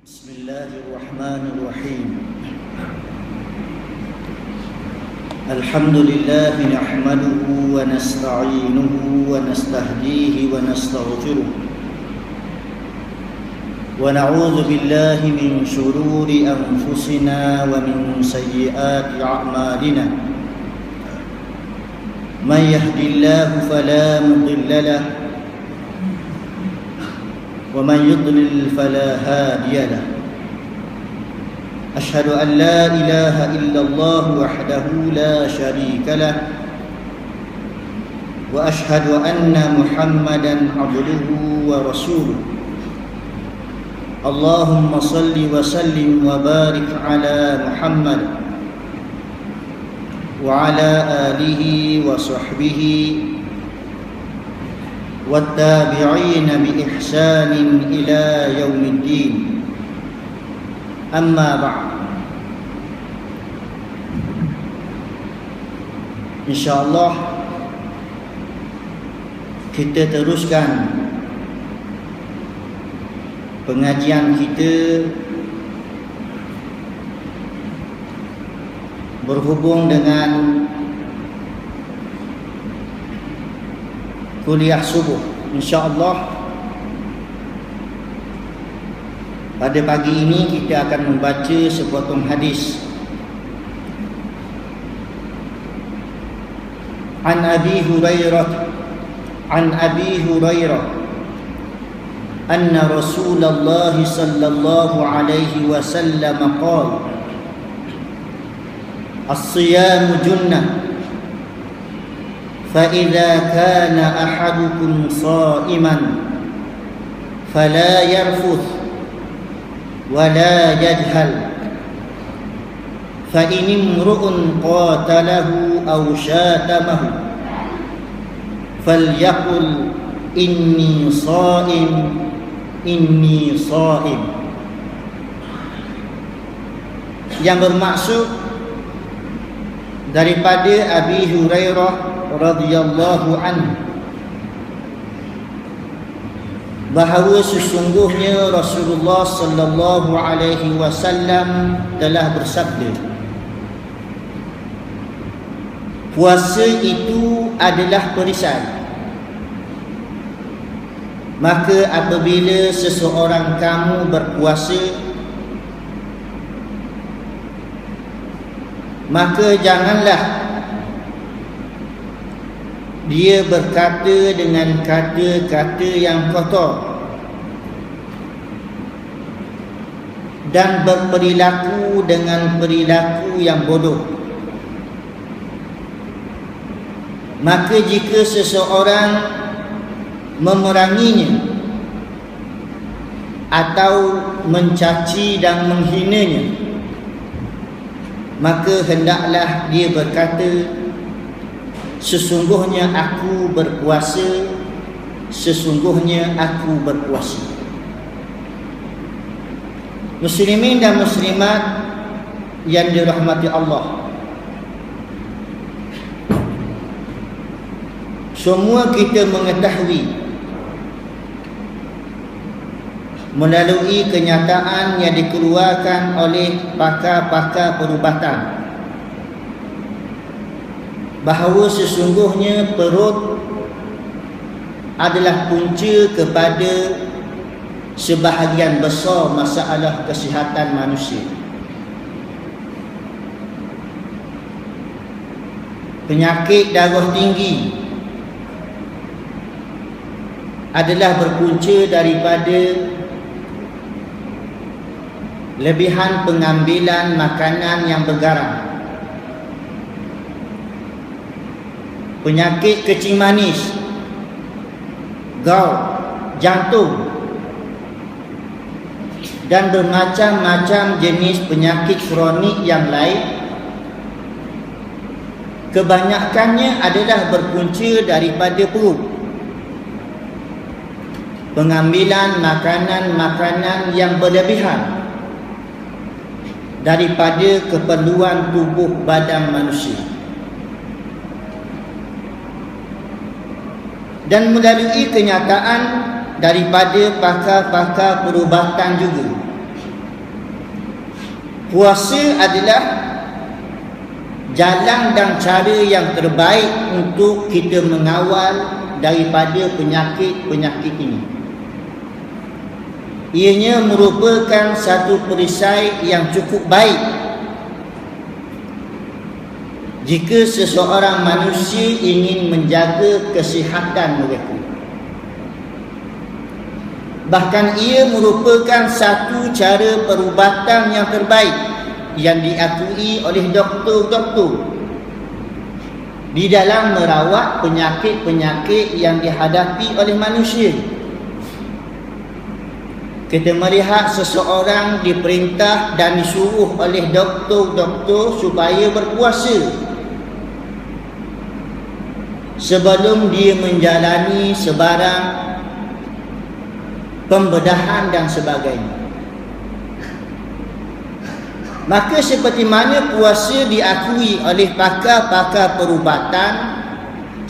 بسم الله الرحمن الرحيم. الحمد لله نحمده ونستعينه ونستهديه ونستغفره. ونعوذ بالله من شرور أنفسنا ومن سيئات أعمالنا. من يهد الله فلا مضل له ومن يضلل فلا هادي له. أشهد أن لا إله إلا الله وحده لا شريك له. وأشهد أن محمدا عبده ورسوله. اللهم صل وسلم وبارك على محمد وعلى آله وصحبه والتابعين بإحسان إلى يوم الدين أما بعد إن شاء الله kita teruskan pengajian kita berhubung dengan kuliah subuh insya-Allah pada pagi ini kita akan membaca sepotong hadis An Abi Hurairah An Abi Hurairah أن رسول الله صلى الله عليه وسلم قال الصيام جنه فإذا كان أحدكم صائما فلا يرفث ولا يجهل فإن امرؤ قاتله أو شاتمه فليقل إني صائم إني صائم yang bermaksud daripada Abi Hurairah radhiyallahu anhu. Bahawa sesungguhnya Rasulullah sallallahu alaihi wasallam telah bersabda puasa itu adalah perisai maka apabila seseorang kamu berpuasa maka janganlah dia berkata dengan kata-kata yang kotor. Dan berperilaku dengan perilaku yang bodoh. Maka jika seseorang memeranginya atau mencaci dan menghinanya maka hendaklah dia berkata Sesungguhnya aku berpuasa Sesungguhnya aku berpuasa Muslimin dan muslimat Yang dirahmati Allah. Semua kita mengetahui Melalui kenyataan yang dikeluarkan oleh pakar-pakar perubatan bahawa sesungguhnya perut adalah punca kepada sebahagian besar masalah kesihatan manusia. Penyakit darah tinggi adalah berpunca daripada lebihan pengambilan makanan yang bergaram. Penyakit kecing manis, gout, jantung dan bermacam-macam jenis penyakit kronik yang lain. Kebanyakannya adalah berpunca daripada perut. Pengambilan makanan-makanan yang berlebihan daripada keperluan tubuh badan manusia dan melalui kenyataan daripada pakar-pakar perubatan juga puasa adalah jalan dan cara yang terbaik untuk kita mengawal daripada penyakit-penyakit ini. Ianya merupakan satu perisai yang cukup baik jika seseorang manusia ingin menjaga kesihatan mereka. Bahkan ia merupakan satu cara perubatan yang terbaik yang diakui oleh doktor-doktor di dalam merawat penyakit-penyakit yang dihadapi oleh manusia. Kita melihat seseorang diperintah dan disuruh oleh doktor-doktor supaya berpuasa sebelum dia menjalani sebarang pembedahan dan sebagainya. Maka seperti mana puasa diakui oleh pakar-pakar perubatan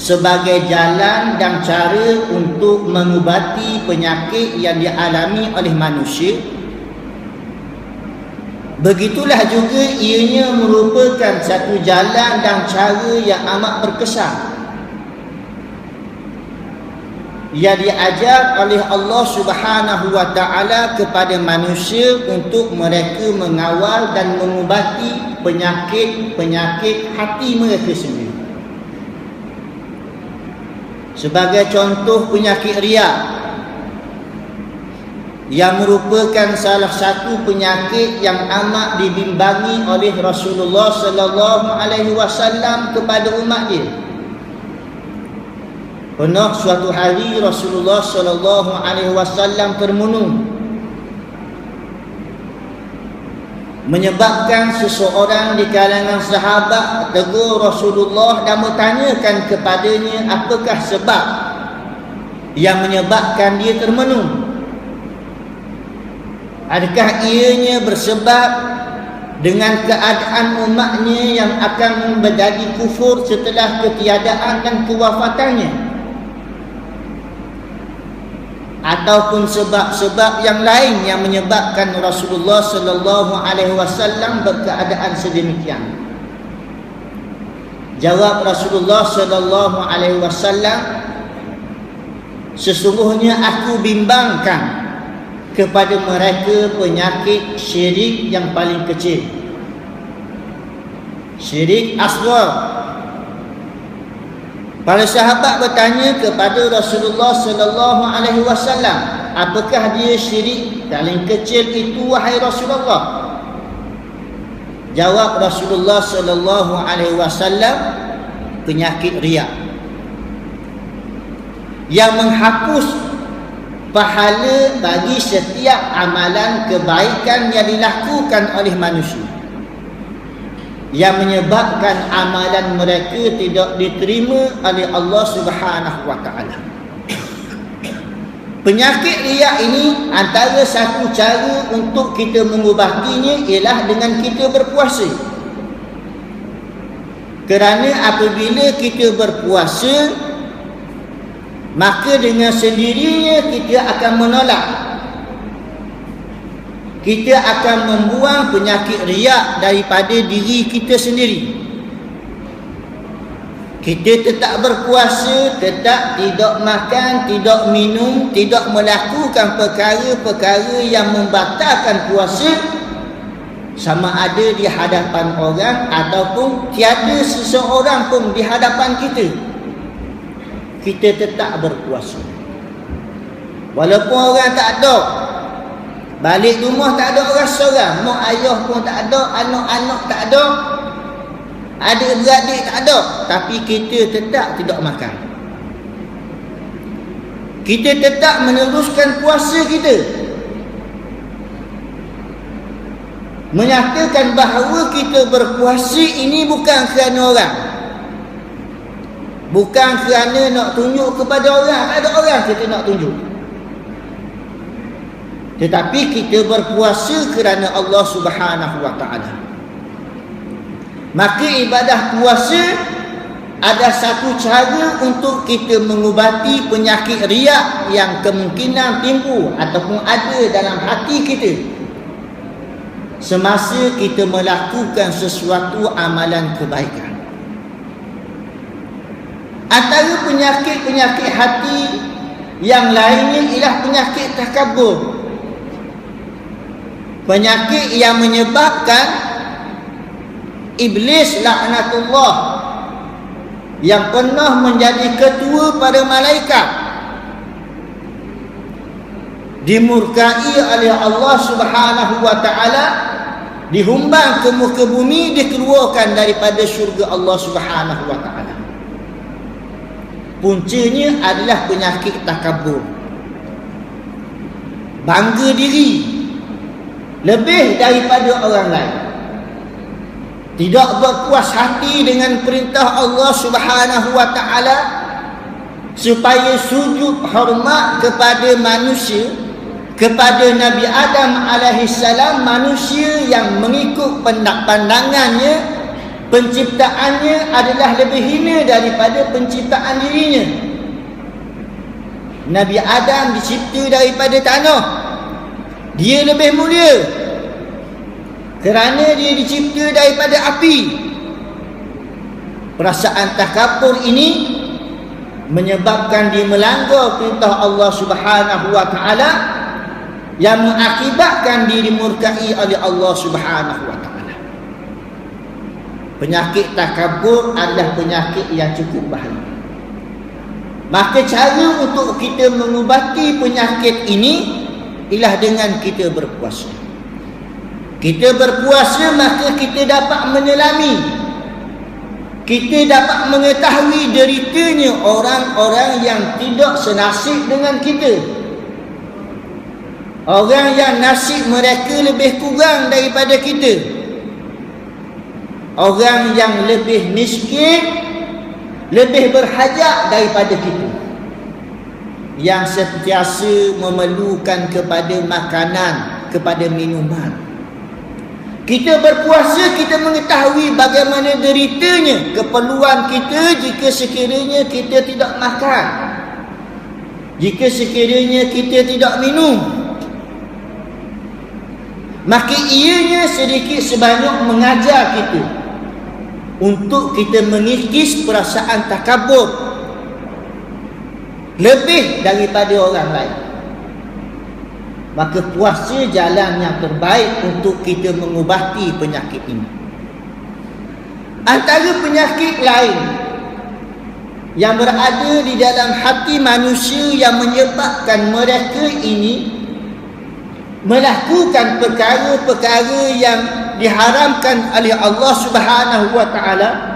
sebagai jalan dan cara untuk mengubati penyakit yang dialami oleh manusia, begitulah juga ianya merupakan satu jalan dan cara yang amat berkesan yang diajar oleh Allah Subhanahu wa taala kepada manusia untuk mereka mengawal dan mengubati penyakit-penyakit hati mereka sendiri. Sebagai contoh penyakit riak yang merupakan salah satu penyakit yang amat dibimbangi oleh Rasulullah sallallahu alaihi wasallam kepada umat dia. Pernah suatu hari Rasulullah sallallahu alaihi wasallam termenung menyebabkan seseorang di kalangan sahabat tegur Rasulullah dan bertanyakan kepadanya apakah sebab yang menyebabkan dia termenung. Adakah ianya bersebab dengan keadaan umatnya yang akan menjadi kufur setelah ketiadaan dan kewafatannya ataupun sebab-sebab yang lain yang menyebabkan Rasulullah sallallahu alaihi wasallam berkeadaan sedemikian. Jawab Rasulullah sallallahu alaihi wasallam Sesungguhnya aku bimbangkan kepada mereka penyakit syirik yang paling kecil. Syirik asghar Para sahabat bertanya kepada Rasulullah sallallahu alaihi wasallam, apakah dia syirik paling kecil itu wahai Rasulullah? Jawab Rasulullah sallallahu alaihi wasallam, penyakit riak. Yang menghapus pahala bagi setiap amalan kebaikan yang dilakukan oleh manusia yang menyebabkan amalan mereka tidak diterima oleh Allah Subhanahu wa taala. Penyakit riak ini antara satu cara untuk kita mengubatinya ialah dengan kita berpuasa. Kerana apabila kita berpuasa maka dengan sendirinya kita akan menolak kita akan membuang penyakit riak daripada diri kita sendiri. Kita tetap berpuasa tetap tidak makan tidak minum tidak melakukan perkara-perkara yang membatalkan puasa sama ada di hadapan orang ataupun tiada seseorang pun di hadapan kita. Kita tetap berpuasa walaupun orang tak ada Balik rumah tak ada orang seorang. Mak ayah pun tak ada. Anak-anak tak ada. Adik-beradik tak ada. Tapi kita tetap tidak makan. Kita tetap meneruskan puasa kita. Menyatakan bahawa kita berpuasa ini bukan kerana orang. Bukan kerana nak tunjuk kepada orang. Tak ada orang kita nak tunjuk. Tetapi kita berpuasa kerana Allah Subhanahu wa taala. Maka ibadah puasa ada satu cara untuk kita mengubati penyakit riak yang kemungkinan timbul ataupun ada dalam hati kita. semasa kita melakukan sesuatu amalan kebaikan. Antara penyakit-penyakit hati yang lainnya ialah penyakit takabur. Penyakit yang menyebabkan iblis laknatullah yang pernah menjadi ketua pada malaikat dimurkai oleh Allah Subhanahu wa taala dihumbang ke muka bumi dikeluarkan daripada syurga Allah Subhanahu wa taala. Puncanya adalah penyakit takabur bangga diri lebih daripada orang lain. Tidak berpuas hati dengan perintah Allah Subhanahu wa taala supaya sujud hormat kepada manusia kepada Nabi Adam alaihi salam manusia yang mengikut pandangannya penciptaannya adalah lebih hina daripada penciptaan dirinya. Nabi Adam dicipta daripada tanah dia lebih mulia kerana dia dicipta daripada api perasaan takabur ini menyebabkan dia melanggar perintah Allah Subhanahu wa taala yang mengakibatkan diri murkai oleh Allah Subhanahu wa taala. Penyakit takabur adalah penyakit yang cukup bahaya. Maka cara untuk kita mengubati penyakit ini ialah dengan kita berpuasa. Kita berpuasa maka kita dapat menyelami kita dapat mengetahui deritanya orang-orang yang tidak senasib dengan kita. Orang yang nasib mereka lebih kurang daripada kita Orang yang lebih miskin Lebih berhajat daripada kita Yang sentiasa memerlukan kepada makanan Kepada minuman. Kita berpuasa kita mengetahui bagaimana deritanya Keperluan kita jika sekiranya kita tidak makan. Jika sekiranya kita tidak minum. Maka ianya sedikit sebanyak mengajar kita Untuk kita mengikis perasaan takabur Lebih daripada orang lain. Maka puasa jalan yang terbaik untuk kita mengubati penyakit ini. Antara penyakit lain Yang berada di dalam hati manusia yang menyebabkan mereka ini melakukan perkara-perkara yang diharamkan oleh Allah Subhanahu wa taala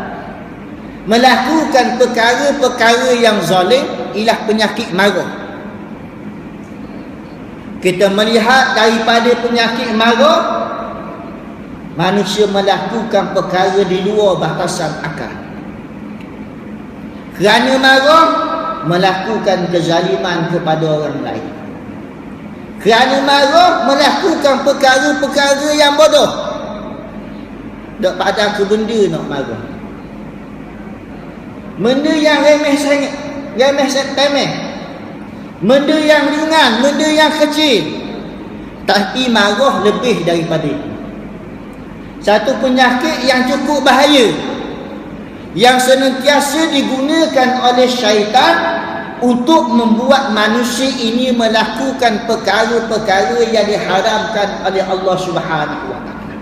melakukan perkara-perkara yang zalim ialah penyakit marah kita melihat daripada penyakit marah manusia melakukan perkara di luar batasan akal kerana marah melakukan kezaliman kepada orang lain kerana marah melakukan perkara-perkara yang bodoh. Tak pada ke benda nak marah. Benda yang remeh sangat. Remeh remeh. Benda yang ringan, benda yang kecil. Tapi marah lebih daripada itu. Satu penyakit yang cukup bahaya. Yang senantiasa digunakan oleh syaitan untuk membuat manusia ini melakukan perkara-perkara yang diharamkan oleh Allah Subhanahu taala.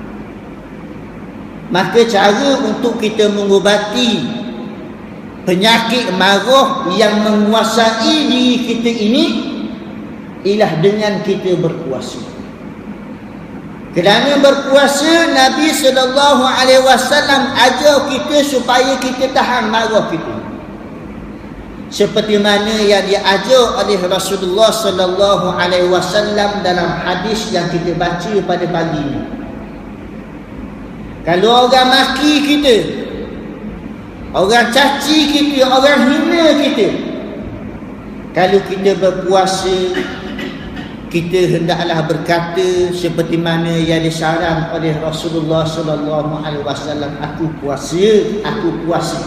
Maka cara untuk kita mengubati penyakit marah yang menguasai diri kita ini ialah dengan kita berpuasa. Kerana berpuasa Nabi sallallahu alaihi wasallam ajar kita supaya kita tahan marah kita seperti mana yang diajar oleh Rasulullah sallallahu alaihi wasallam dalam hadis yang kita baca pada pagi ini. Kalau orang maki kita, orang caci kita, orang hina kita, kalau kita berpuasa, kita hendaklah berkata seperti mana yang disaran oleh Rasulullah sallallahu alaihi wasallam, aku puasa, aku puasa.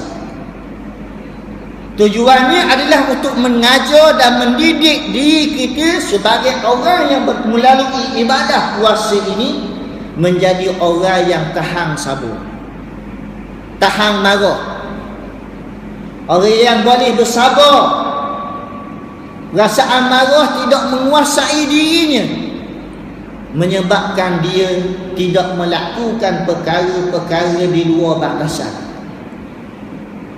Tujuannya adalah untuk mengajar dan mendidik diri kita sebagai orang yang melalui ibadah puasa ini menjadi orang yang tahan sabar tahan marah orang yang boleh bersabar. Rasa amarah tidak menguasai dirinya. Menyebabkan dia tidak melakukan perkara-perkara di luar batasan.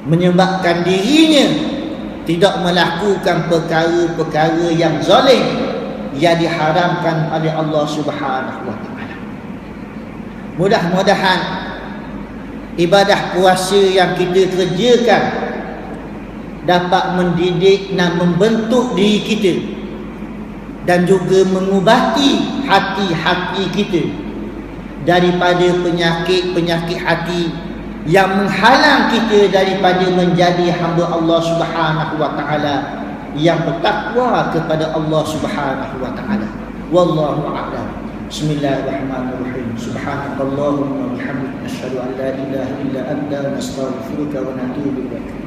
Menyebabkan dirinya tidak melakukan perkara-perkara yang zalim yang diharamkan oleh Allah Subhanahu wa taala. Mudah-mudahan ibadah puasa yang kita kerjakan dapat mendidik dan membentuk diri kita dan juga mengubati hati-hati kita daripada penyakit-penyakit hati yang menghalang kita daripada menjadi hamba Allah Subhanahu wa taala yang bertakwa kepada Allah Subhanahu wa taala. Wallahu a'lam. Bismillahirrahmanirrahim. Subhanakallahumma wa bihamdika asyhadu an la ilaha illa anta nastaghfiruka wa natubu ilaik.